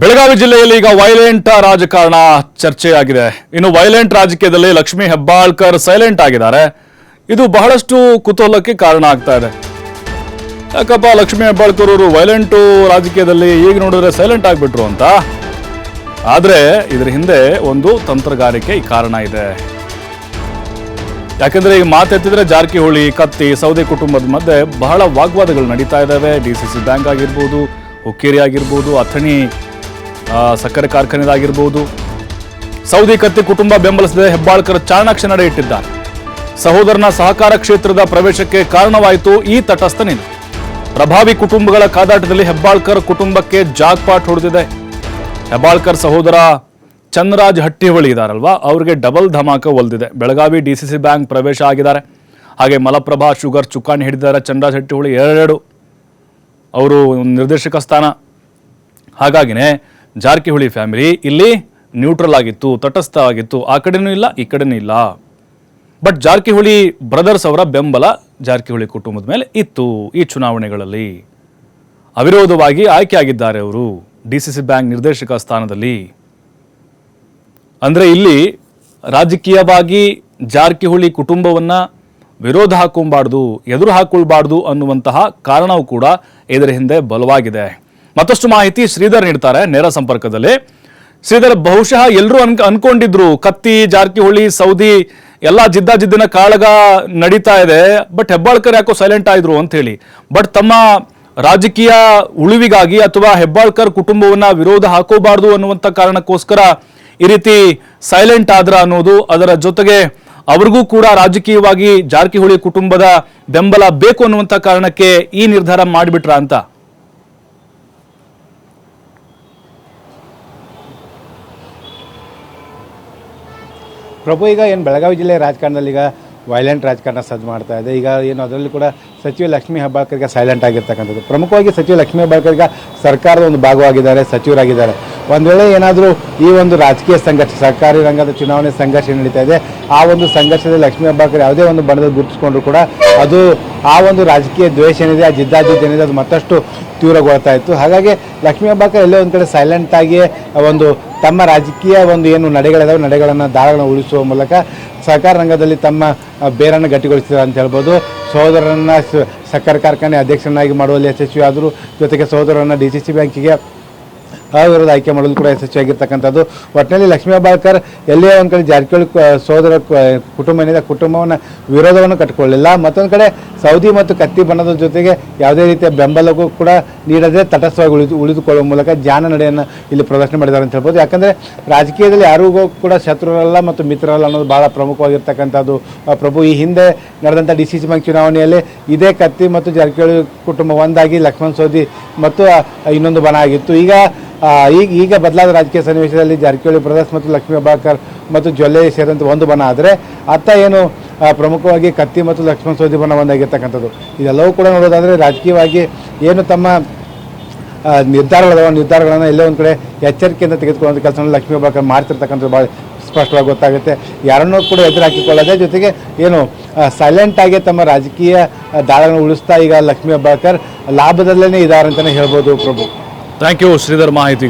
ಬೆಳಗಾವಿ ಜಿಲ್ಲೆಯಲ್ಲಿ ಈಗ ವೈಲೆಂಟ್ ರಾಜಕಾರಣ ಚರ್ಚೆಯಾಗಿದೆ. ಇನ್ನು ವೈಲೆಂಟ್ ರಾಜಕೀಯದಲ್ಲಿ ಲಕ್ಷ್ಮೀ ಹೆಬ್ಬಾಳ್ಕರ್ ಸೈಲೆಂಟ್ ಆಗಿದ್ದಾರೆ. ಇದು ಬಹಳಷ್ಟು ಕುತೂಹಲಕ್ಕೆ ಕಾರಣ ಆಗ್ತಾ ಇದೆ. ಯಾಕಪ್ಪ ಲಕ್ಷ್ಮೀ ಹೆಬ್ಬಾಳ್ಕರ್ ಅವರು ವೈಲೆಂಟು ರಾಜಕೀಯದಲ್ಲಿ ಈಗ ನೋಡಿದ್ರೆ ಸೈಲೆಂಟ್ ಆಗಿಬಿಟ್ರು ಅಂತ? ಆದರೆ ಇದ್ರ ಹಿಂದೆ ಒಂದು ತಂತ್ರಗಾರಿಕೆ ಕಾರಣ ಇದೆ. ಯಾಕಂದ್ರೆ ಈಗ ಮಾತೆತ್ತಿದ್ರೆ ಜಾರಕಿಹೊಳಿ, ಕತ್ತಿ, ಸೌದೆ ಕುಟುಂಬದ ಮಧ್ಯೆ ಬಹಳ ವಾಗ್ವಾದಗಳು ನಡೀತಾ ಇದ್ದಾವೆ. ಡಿ ಸಿ ಸಿ ಬ್ಯಾಂಕ್ ಆಗಿರ್ಬೋದು, ಹುಕ್ಕೇರಿ ಆಗಿರ್ಬೋದು, ಅಥಣಿ ಸಕ್ಕರೆ ಕಾರ್ಖಾನೆದಾಗಿರ್ಬೋದು. ಸೌದಿ ಕತ್ತಿ ಕುಟುಂಬ ಬೆಂಬಲಿಸಿದ ಹೆಬ್ಬಾಳ್ಕರ್ ಚಾಣಾಕ್ಷ ನಡೆ ಇಟ್ಟಿದ್ದಾರೆ ಸಹೋದರನ ಸಹಕಾರ ಕ್ಷೇತ್ರದ ಪ್ರವೇಶಕ್ಕೆ ಕಾರಣವಾಯಿತು ಈ ತಟಸ್ಥ ಪ್ರಭಾವಿ ಕುಟುಂಬಗಳ ಕಾದಾಟದಲ್ಲಿ ಹೆಬ್ಬಾಳ್ಕರ್ ಕುಟುಂಬಕ್ಕೆ ಜಾಕ್ಪಾಟ್ ಹೊಡೆದಿದೆ. ಹೆಬ್ಬಾಳ್ಕರ್ ಸಹೋದರ ಚಂದ್ರಾಜ್ ಹಟ್ಟಿಹೊಳಿ ಇದಾರಲ್ವಾ? ಅವ್ರಿಗೆ ಡಬಲ್ ಧಮಾಕ ಒಲ್ದಿದೆ. Belagavi D C C bank ಪ್ರವೇಶ ಆಗಿದ್ದಾರೆ. ಹಾಗೆ ಮಲಪ್ರಭಾ ಶುಗರ್ ಚುಕ್ಕಾಣಿ ಹಿಡಿದಿದ್ದಾರೆ ಚಂದ್ರಾಜ್ ಹಟ್ಟಿಹೊಳಿ ಎರಡೆರಡು. ಅವರು ನಿರ್ದೇಶಕ ಸ್ಥಾನ. ಹಾಗಾಗಿನೇ ಜಾರಕಿಹೊಳಿ ಫ್ಯಾಮಿಲಿ ಇಲ್ಲಿ ನ್ಯೂಟ್ರಲ್ ಆಗಿತ್ತು, ತಟಸ್ಥ ಆಗಿತ್ತು. ಆ ಕಡೆನೂ ಇಲ್ಲ, ಈ ಕಡೆನೂ ಇಲ್ಲ. ಬಟ್ ಜಾರಕಿಹೊಳಿ ಬ್ರದರ್ಸ್ ಅವರ ಬೆಂಬಲ ಜಾರಕಿಹೊಳಿ ಕುಟುಂಬದ ಮೇಲೆ ಇತ್ತು ಈ ಚುನಾವಣೆಗಳಲ್ಲಿ. ಅವಿರೋಧವಾಗಿ ಆಯ್ಕೆಯಾಗಿದ್ದಾರೆ ಅವರು ಡಿ ಸಿ ಸಿ ಬ್ಯಾಂಕ್ ನಿರ್ದೇಶಕ ಸ್ಥಾನದಲ್ಲಿ. ಅಂದರೆ ಇಲ್ಲಿ ರಾಜಕೀಯವಾಗಿ ಜಾರಕಿಹೊಳಿ ಕುಟುಂಬವನ್ನು ವಿರೋಧ ಹಾಕೊಂಬಾರ್ದು, ಎದುರು ಹಾಕೊಳ್ಬಾರ್ದು ಅನ್ನುವಂತಹ ಕಾರಣವೂ ಕೂಡ ಇದರ ಹಿಂದೆ ಬಲವಾಗಿದೆ. ಮತ್ತಷ್ಟು ಮಾಹಿತಿ ಶ್ರೀಧರ್ ನೀಡ್ತಾರೆ ನೇರ ಸಂಪರ್ಕದಲ್ಲಿ. ಶ್ರೀಧರ್, ಬಹುಶಃ ಎಲ್ಲರೂ ಅನ್ ಅನ್ಕೊಂಡಿದ್ರು, ಕತ್ತಿ, ಜಾರಕಿಹೊಳಿ, ಸೌದಿ, ಎಲ್ಲ ಜಿದ್ದ ಜಿದ್ದಿನ ಕಾಳಗ ನಡೀತಾ ಇದೆ, ಬಟ್ ಹೆಬ್ಬಾಳ್ಕರ್ ಯಾಕೋ ಸೈಲೆಂಟ್ ಆಗಿದ್ರು ಅಂತ ಹೇಳಿ. ಬಟ್ ತಮ್ಮ ರಾಜಕೀಯ ಉಳಿವಿಗಾಗಿ ಅಥವಾ ಹೆಬ್ಬಾಳ್ಕರ್ ಕುಟುಂಬವನ್ನ ವಿರೋಧ ಹಾಕೋಬಾರ್ದು ಅನ್ನುವಂಥ ಕಾರಣಕ್ಕೋಸ್ಕರ ಈ ರೀತಿ ಸೈಲೆಂಟ್ ಆದ್ರ ಅನ್ನೋದು ಅದರ ಜೊತೆಗೆ ಅವ್ರಿಗೂ ಕೂಡ ರಾಜಕೀಯವಾಗಿ ಜಾರಕಿಹೊಳಿ ಕುಟುಂಬದ ಬೆಂಬಲ ಬೇಕು ಅನ್ನುವಂಥ ಕಾರಣಕ್ಕೆ ಈ ನಿರ್ಧಾರ ಮಾಡಿಬಿಟ್ರ ಅಂತ. ಪ್ರಭು ಈಗ ಏನು ಬೆಳಗಾವಿ ಜಿಲ್ಲೆ ರಾಜಕಾರಣದಲ್ಲಿ ಈಗ ವೈಲೆಂಟ್ ರಾಜಕಾರಣ ಸದ್ದು ಮಾಡ್ತಾ ಇದೆ. ಈಗ ಏನು ಅದರಲ್ಲಿ ಕೂಡ ಸಚಿವ ಲಕ್ಷ್ಮೀ ಹೆಬ್ಬಾಳ್ಕರ್ಗೆ ಸೈಲೆಂಟ್ ಆಗಿರ್ತಕ್ಕಂಥದ್ದು. ಪ್ರಮುಖವಾಗಿ ಸಚಿವ ಲಕ್ಷ್ಮೀ ಹೆಬ್ಬಾಳ್ಕರ್ ಈಗ ಸರ್ಕಾರದ ಒಂದು ಭಾಗವಾಗಿದ್ದಾರೆ, ಸಚಿವರಾಗಿದ್ದಾರೆ. ಒಂದು ವೇಳೆ ಏನಾದರೂ ಈ ಒಂದು ರಾಜಕೀಯ ಸಂಘರ್ಷ, ಸರ್ಕಾರಿ ರಂಗದ ಚುನಾವಣೆ ಸಂಘರ್ಷ ನಡೀತಾ ಇದೆ, ಆ ಒಂದು ಸಂಘರ್ಷದಲ್ಲಿ ಲಕ್ಷ್ಮೀ ಹೆಬ್ಬಾಳ್ಕರ್ ಯಾವುದೇ ಒಂದು ಬಣದಲ್ಲಿ ಗುರುತಿಸ್ಕೊಂಡ್ರು ಕೂಡ ಅದು ಆ ಒಂದು ರಾಜಕೀಯ ದ್ವೇಷ ಏನಿದೆ, ಆ ಜಿದ್ದಾಜಿದ್ದು ಏನಿದೆ, ಅದು ಮತ್ತಷ್ಟು ತೀವ್ರಗೊಳ್ತಾ ಇತ್ತು. ಹಾಗಾಗಿ ಲಕ್ಷ್ಮೀ ಹೆಬ್ಬಾಳ್ಕರ್ ಎಲ್ಲೋ ಒಂದು ಕಡೆ ಸೈಲೆಂಟ್ ಆಗಿ ಒಂದು ತಮ್ಮ ರಾಜಕೀಯ ಒಂದು ಏನು ನಡೆಗಳಿದಾವೆ, ನಡೆಗಳನ್ನು ದಾಳಗಳನ್ನು ಉಳಿಸುವ ಮೂಲಕ ಸಹಕಾರ ರಂಗದಲ್ಲಿ ತಮ್ಮ ಬೇರನ್ನು ಗಟ್ಟಿಗೊಳಿಸಿದ್ದಾರೆ ಅಂತ ಹೇಳ್ಬೋದು. ಸಹೋದರರನ್ನ ಸಕ್ಕರೆ ಕಾರ್ಖಾನೆ ಅಧ್ಯಕ್ಷರನ್ನಾಗಿ ಮಾಡುವಲ್ಲಿ ಯಶಸ್ವಿ ಆದರು ಜೊತೆಗೆ ಸಹೋದರರನ್ನ ಡಿ ಸಿ ಸಿ ಬ್ಯಾಂಕಿಗೆ ಅವಿರೋಧ ಆಯ್ಕೆ ಮಾಡಲು ಕೂಡ ಯಶಸ್ವಿಯಾಗಿರ್ತಕ್ಕಂಥದ್ದು ಒಟ್ಟಿನಲ್ಲಿ ಲಕ್ಷ್ಮೀ ಬಾಳ್ಕರ್ ಎಲ್ಲೇ ಒಂದು ಕಡೆ ಜಾರಕಿಹೊಳಿ ಸೋದರ ಕುಟುಂಬ ಏನಿದೆ ಕುಟುಂಬವನ್ನು ವಿರೋಧವನ್ನು ಕಟ್ಟಿಕೊಳ್ಳಿಲ್ಲ ಮತ್ತೊಂದು ಕಡೆ ಸೌದಿ ಮತ್ತು ಕತ್ತಿ ಬಣ್ಣದ ಜೊತೆಗೆ ಯಾವುದೇ ರೀತಿಯ ಬೆಂಬಲಕ್ಕೂ ಕೂಡ ನೀಡದೆ ತಟಸ್ಥವಾಗಿ ಉಳಿದು, ಉಳಿದುಕೊಳ್ಳುವ ಮೂಲಕ ಜಾನ ನಡೆಯನ್ನು ಇಲ್ಲಿ ಪ್ರದರ್ಶನ ಮಾಡಿದ್ದಾರೆ ಅಂತ ಹೇಳ್ಬೋದು. ಯಾಕಂದರೆ ರಾಜಕೀಯದಲ್ಲಿ ಯಾರಿಗೂ ಕೂಡ ಶತ್ರುರಲ್ಲ ಮತ್ತು ಮಿತ್ರರಲ್ಲ ಅನ್ನೋದು ಭಾಳ ಪ್ರಮುಖವಾಗಿರ್ತಕ್ಕಂಥದ್ದು. ಪ್ರಭು, ಈ ಹಿಂದೆ ನಡೆದಂಥ ಡಿ ಸಿ ಸಿ ಬ್ಯಾಂಕ್ ಚುನಾವಣೆಯಲ್ಲಿ ಇದೇ ಕತ್ತಿ ಮತ್ತು ಜಾರಕಿಹೊಳಿ ಕುಟುಂಬ ಒಂದಾಗಿ ಲಕ್ಷ್ಮಣ್ ಸೋದಿ ಮತ್ತು ಇನ್ನೊಂದು ಬಣ ಆಗಿತ್ತು. ಈಗ ಈಗ ಈಗ ಬದಲಾದ ರಾಜಕೀಯ ಸನ್ನಿವೇಶದಲ್ಲಿ ಜಾರಕಿಹೊಳಿ ಬ್ರದರ್ಸ್ ಮತ್ತು ಲಕ್ಷ್ಮೀ ಅಬಾಕರ್ ಮತ್ತು ಜೊಲ್ಲೆ ಸೇರಿದಂಥ ಒಂದು ಬಣ ಆದರೆ ಅತ್ತ ಏನು ಪ್ರಮುಖವಾಗಿ ಕತ್ತಿ ಮತ್ತು ಲಕ್ಷ್ಮಣ ಸೋದಿ ಬಣ ಒಂದಾಗಿರ್ತಕ್ಕಂಥದ್ದು. ಇದೆಲ್ಲವೂ ಕೂಡ ನೋಡೋದಾದರೆ ರಾಜಕೀಯವಾಗಿ ಏನು ತಮ್ಮ ನಿರ್ಧಾರಗಳ, ನಿರ್ಧಾರಗಳನ್ನು ಎಲ್ಲೋ ಒಂದು ಕಡೆ ಎಚ್ಚರಿಕೆಯಿಂದ ತೆಗೆದುಕೊಳ್ಳುವಂಥ ಕೆಲಸವನ್ನು ಲಕ್ಷ್ಮೀ ಅಬಾಕರ್ ಮಾಡ್ತಿರ್ತಕ್ಕಂಥದ್ದು ಭಾಳ ಸ್ಪಷ್ಟವಾಗಿ ಗೊತ್ತಾಗುತ್ತೆ. ಯಾರನ್ನೂ ಕೂಡ ಎದುರು ಜೊತೆಗೆ ಏನು ಸೈಲೆಂಟ್ ಆಗಿ ತಮ್ಮ ರಾಜಕೀಯ ದಾಳಗಳನ್ನು ಉಳಿಸ್ತಾ ಈಗ ಲಕ್ಷ್ಮೀ ಅಬ್ಬಾಕರ್ ಲಾಭದಲ್ಲೇ ಇದ್ದಾರೆ ಅಂತಲೇ ಹೇಳ್ಬೋದು ಪ್ರಭು. Thank you Shridhar महिति